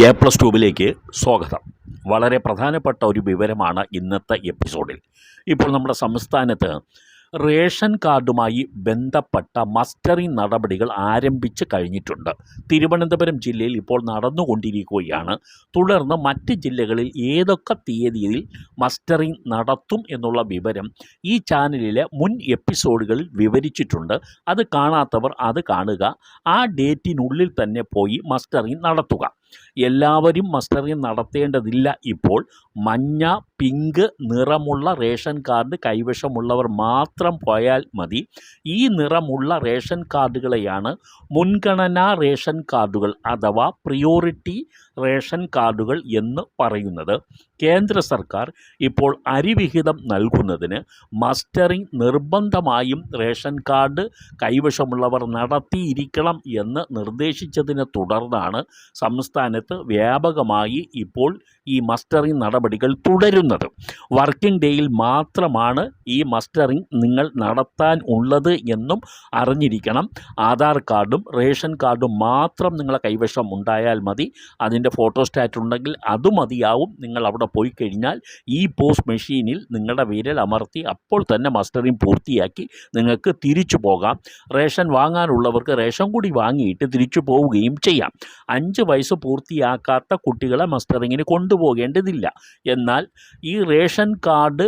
A plus ട്യൂബിലേക്ക് സ്വാഗതം. വളരെ പ്രധാനപ്പെട്ട ഒരു വിവരമാണ് ഇന്നത്തെ എപ്പിസോഡിൽ ഇപ്പോൾ നമ്മുടെ സംസ്ഥാനത്ത് റേഷൻ കാർഡുമായി ബന്ധപ്പെട്ട മസ്റ്ററിംഗ് നടപടികൾ ആരംഭിച്ച് കഴിഞ്ഞിട്ടുണ്ട്. തിരുവനന്തപുരം ജില്ലയിൽ ഇപ്പോൾ നടന്നുകൊണ്ടിരിക്കുകയാണ്. തുടർന്ന് മറ്റ് ജില്ലകളിൽ ഏതൊക്കെ തീയതിയിൽ മസ്റ്ററിംഗ് നടത്തും എന്നുള്ള വിവരം ഈ ചാനലിലെ മുൻ എപ്പിസോഡുകളിൽ വിവരിച്ചിട്ടുണ്ട്. അത് കാണാത്തവർ അത് കാണുക. ആ ഡേറ്റിനുള്ളിൽ തന്നെ പോയി മസ്റ്ററിംഗ് നടത്തുക. എല്ലാവരും മസ്റ്ററിങ് നടത്തേണ്ടതില്ല ഇപ്പോൾ. മഞ്ഞ പിങ്ക് നിറമുള്ള റേഷൻ കാർഡ് കൈവശമുള്ളവർ മാത്രം പോയാൽ മതി. ഈ നിറമുള്ള റേഷൻ കാർഡുകളെയാണ് മുൻഗണനാ റേഷൻ കാർഡുകൾ അഥവാ പ്രിയോറിറ്റി റേഷൻ കാർഡുകൾ എന്ന് പറയുന്നത്. കേന്ദ്ര സർക്കാർ ഇപ്പോൾ അരിവിഹിതം നൽകുന്നതിന് മസ്റ്ററിംഗ് നിർബന്ധമായും റേഷൻ കാർഡ് കൈവശമുള്ളവർ നടത്തിയിരിക്കണം എന്ന് നിർദ്ദേശിച്ചതിനെ തുടർന്നാണ് സംസ്ഥാനത്ത് വ്യാപകമായി ഇപ്പോൾ ഈ മസ്റ്ററിംഗ് നടപടികൾ തുടരുന്നത്. വർക്കിംഗ് ഡേയിൽ മാത്രമാണ് ഈ മസ്റ്ററിംഗ് നിങ്ങൾ നടത്താൻ ഉള്ളത് എന്നും അറിഞ്ഞിരിക്കണം. ആധാർ കാർഡും റേഷൻ കാർഡും മാത്രം നിങ്ങളെ കൈവശം ഉണ്ടായാൽ മതി. അതിന്റെ ഫോട്ടോസ്റ്റാറ്റ് ഉണ്ടെങ്കിൽ അത് മതിയാവും. നിങ്ങൾ അവിടെ പോയി കഴിഞ്ഞാൽ ഈ പോസ്റ്റ് മെഷീനിൽ നിങ്ങളുടെ വിരൽ അമർത്തി അപ്പോൾ തന്നെ മസ്റ്ററിംഗ് പൂർത്തിയാക്കി നിങ്ങൾക്ക് തിരിച്ചു പോകാം. റേഷൻ വാങ്ങാനുള്ളവർക്ക് റേഷൻ കൂടി വാങ്ങിയിട്ട് തിരിച്ചു പോവുകയും ചെയ്യാം. അഞ്ച് വയസ്സ് പൂർത്തിയാക്കാത്ത കുട്ടികളെ മസ്റ്ററിങ്ങിന് കൊണ്ടുപോകേണ്ടതില്ല. എന്നാൽ ഈ റേഷൻ കാർഡ്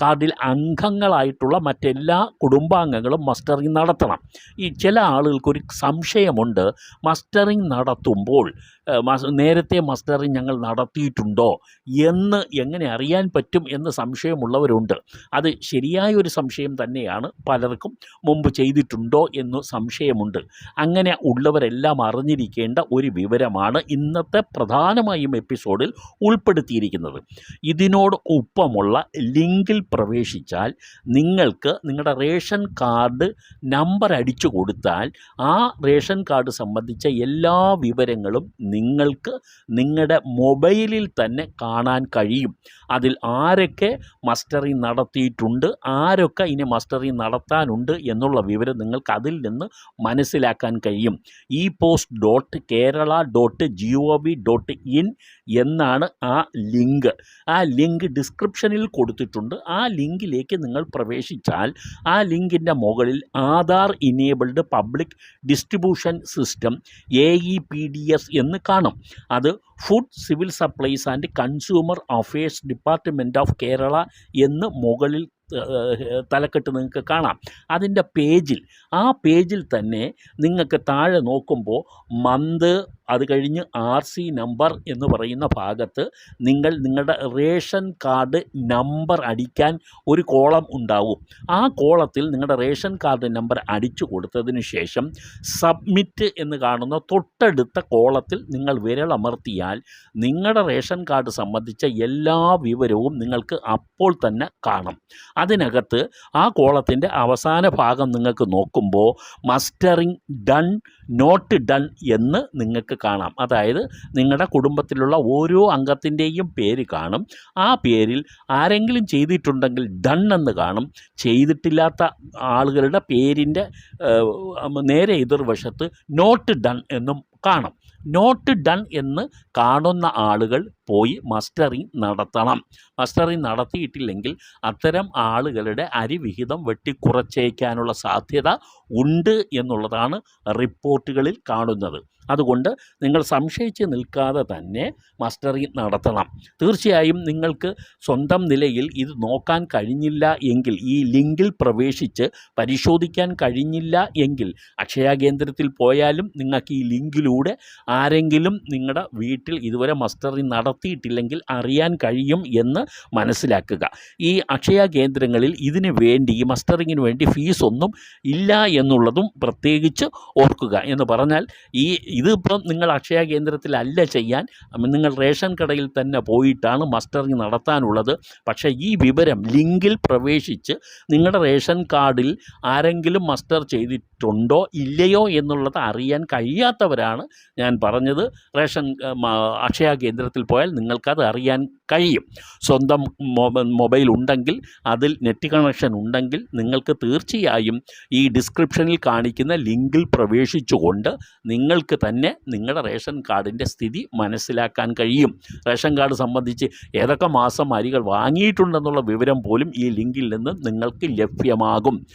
കാർഡിൽ അംഗങ്ങളായിട്ടുള്ള മറ്റെല്ലാ കുടുംബാംഗങ്ങളും മസ്റ്ററിങ് നടത്തണം. ഈ ചില ആളുകൾക്കൊരു സംശയമുണ്ട് മസ്റ്ററിങ് നടത്തുമ്പോൾ നേരത്തെ മസ്റ്ററിങ് ഞങ്ങൾ നടത്തിയിട്ടുണ്ടോ എന്ന് എങ്ങനെ അറിയാൻ പറ്റും എന്ന് സംശയമുള്ളവരുണ്ട്. അത് ശരിയായ ഒരു സംശയം തന്നെയാണ് പലർക്കും മുമ്പ് ചെയ്തിട്ടുണ്ടോ എന്ന് സംശയമുണ്ട്. അങ്ങനെ ഉള്ളവരെല്ലാം അറിഞ്ഞിരിക്കേണ്ട ഒരു വിവരമാണ് ഇന്നത്തെ പ്രധാനമായും എപ്പിസോഡിൽ ഉൾപ്പെടുത്തിയിരിക്കുന്നത്. ഇതിനോട് ഒപ്പമുള്ള ലിങ്കിൽ പ്രവേശിച്ചാൽ നിങ്ങൾക്ക് നിങ്ങളുടെ റേഷൻ കാർഡ് നമ്പർ അടിച്ചു കൊടുത്താൽ ആ റേഷൻ കാർഡ് സംബന്ധിച്ച എല്ലാ വിവരങ്ങളും നിങ്ങൾക്ക് നിങ്ങളുടെ മൊബൈലിൽ തന്നെ കാണാൻ കഴിയും. അതിൽ ആരൊക്കെ മസ്റ്ററി നടത്തിയിട്ടുണ്ട് ആരൊക്കെ ഇനി മസ്റ്ററി നടത്താനുണ്ട് എന്നുള്ള വിവരം നിങ്ങൾക്ക് അതിൽ നിന്ന് മനസ്സിലാക്കാൻ കഴിയും. E post dot Kerala dot G O V dot in എന്നാണ് ആ ലിങ്ക്. ആ ലിങ്ക് ഡിസ്ക്രിപ്ഷനിൽ കൊടുത്തിട്ടുണ്ട്. ആ ലിങ്കിലേക്ക് നിങ്ങൾ പ്രവേശിച്ചാൽ ആ ലിങ്കിന്റെ മുകളിൽ Aadhaar enabled public distribution system A E P D S എന്ന് കാണും. അത് food civil supplies and consumer affairs department of Kerala എന്ന് മുകളിൽ തലക്കെട്ട് നിങ്ങൾക്ക് കാണാം. അതിന്റെ പേജിൽ ആ പേജിൽ തന്നെ നിങ്ങൾക്ക് താഴെ നോക്കുമ്പോൾ മന്ത് അത് കഴിഞ്ഞ് ആർ സി നമ്പർ എന്ന് പറയുന്ന ഭാഗത്ത് നിങ്ങൾ നിങ്ങളുടെ റേഷൻ കാർഡ് നമ്പർ അടിക്കാൻ ഒരു കോളം ഉണ്ടാവും. ആ കോളത്തിൽ നിങ്ങളുടെ റേഷൻ കാർഡ് നമ്പർ അടിച്ചു കൊടുത്തതിന് ശേഷം സബ്മിറ്റ് എന്ന് കാണുന്ന തൊട്ടടുത്ത കോളത്തിൽ നിങ്ങൾ വിരളമർത്തിയാൽ നിങ്ങളുടെ റേഷൻ കാർഡ് സംബന്ധിച്ച എല്ലാ വിവരവും നിങ്ങൾക്ക് അപ്പോൾ തന്നെ കാണും. അതിനകത്ത് ആ കോളത്തിന്റെ അവസാന ഭാഗം നിങ്ങൾക്ക് നോക്കുമ്പോൾ മസ്റ്ററിങ് ഡൺ നോട്ട് ഡൺ എന്ന് നിങ്ങൾക്ക് കാണാം. അതായത് നിങ്ങളുടെ കുടുംബത്തിലുള്ള ഓരോ അംഗത്തിന്റെയും പേര് കാണും. ആ പേരിൽ ആരെങ്കിലും ചെയ്തിട്ടുണ്ടെങ്കിൽ ഡൺ എന്ന് കാണും. ചെയ്തിട്ടില്ലാത്ത ആളുകളുടെ പേരിന്റെ നേരെ എതിർവശത്ത് നോട്ട് ഡൺ എന്നും കാണും. നോട്ട് ഡൺ എന്ന് കാണുന്ന ആളുകൾ പോയി മസ്റ്ററിങ് നടത്തണം. മസ്റ്ററിങ് നടത്തിയിട്ടില്ലെങ്കിൽ അത്തരം ആളുകളുടെ അരിവിഹിതം വെട്ടിക്കുറച്ചേക്കാനുള്ള സാധ്യത ഉണ്ട് എന്നുള്ളതാണ് റിപ്പോർട്ടുകളിൽ കാണുന്നത്. അതുകൊണ്ട് നിങ്ങൾ സംശയിച്ച് നിൽക്കാതെ തന്നെ മസ്റ്ററിങ് നടത്തണം. തീർച്ചയായും നിങ്ങൾക്ക് സ്വന്തം നിലയിൽ ഇത് നോക്കാൻ കഴിഞ്ഞില്ല എങ്കിൽ ഈ ലിങ്കിൽ പ്രവേശിച്ച് പരിശോധിക്കാൻ കഴിഞ്ഞില്ല എങ്കിൽ അക്ഷയ കേന്ദ്രത്തിൽ പോയാലും നിങ്ങൾക്ക് ഈ ലിങ്കിലൂടെ ആരെങ്കിലും നിങ്ങളുടെ വീട്ടിൽ ഇതുവരെ മസ്റ്ററിങ് നടത്തിയിട്ടില്ലെങ്കിൽ അറിയാൻ കഴിയും എന്ന് മനസ്സിലാക്കുക. ഈ അക്ഷയ കേന്ദ്രങ്ങളിൽ ഇതിന് വേണ്ടി ഈ മസ്റ്ററിങ്ങിന് വേണ്ടി ഫീസൊന്നും ഇല്ല എന്നുള്ളതും പ്രത്യേകിച്ച് ഓർക്കുക എന്ന് പറഞ്ഞാൽ ഈ ഇതിപ്പം നിങ്ങൾ അക്ഷയ കേന്ദ്രത്തിലല്ല ചെയ്യാൻ നിങ്ങൾ റേഷൻ കടയിൽ തന്നെ പോയിട്ടാണ് മസ്റ്ററിങ് നടത്താനുള്ളത്. പക്ഷേ ഈ വിവരം ലിങ്കിൽ പ്രവേശിച്ച് നിങ്ങളുടെ റേഷൻ കാർഡിൽ ആരെങ്കിലും മസ്റ്റർ ചെയ്തിട്ടുണ്ടോ ഇല്ലയോ എന്നുള്ളത് അറിയാൻ കഴിയാത്തവരാണ് ഞാൻ പറഞ്ഞത്. റേഷൻ അക്ഷയ കേന്ദ്രത്തിൽ പോയാൽ നിങ്ങൾക്കത് അറിയാൻ കഴിയും. സ്വന്തം മൊബ- മൊബൈൽ ഉണ്ടെങ്കിൽ അതിൽ നെറ്റ് കണക്ഷൻ ഉണ്ടെങ്കിൽ നിങ്ങൾക്ക് തീർച്ചയായും ഈ ഡിസ്ക്രിപ്ഷനിൽ കാണിക്കുന്ന ലിങ്കിൽ പ്രവേശിച്ചുകൊണ്ട് നിങ്ങൾക്ക് തന്നെ നിങ്ങളുടെ റേഷൻ കാർഡിന്റെ സ്ഥിതി മനസ്സിലാക്കാൻ കഴിയും. റേഷൻ കാർഡ് സംബന്ധിച്ച് ഏതൊക്കെ മാസം അരികൾ വാങ്ങിയിട്ടുണ്ടെന്നുള്ള വിവരം പോലും ഈ ലിങ്കിൽ നിന്ന് നിങ്ങൾക്ക് ലഭ്യമാകും.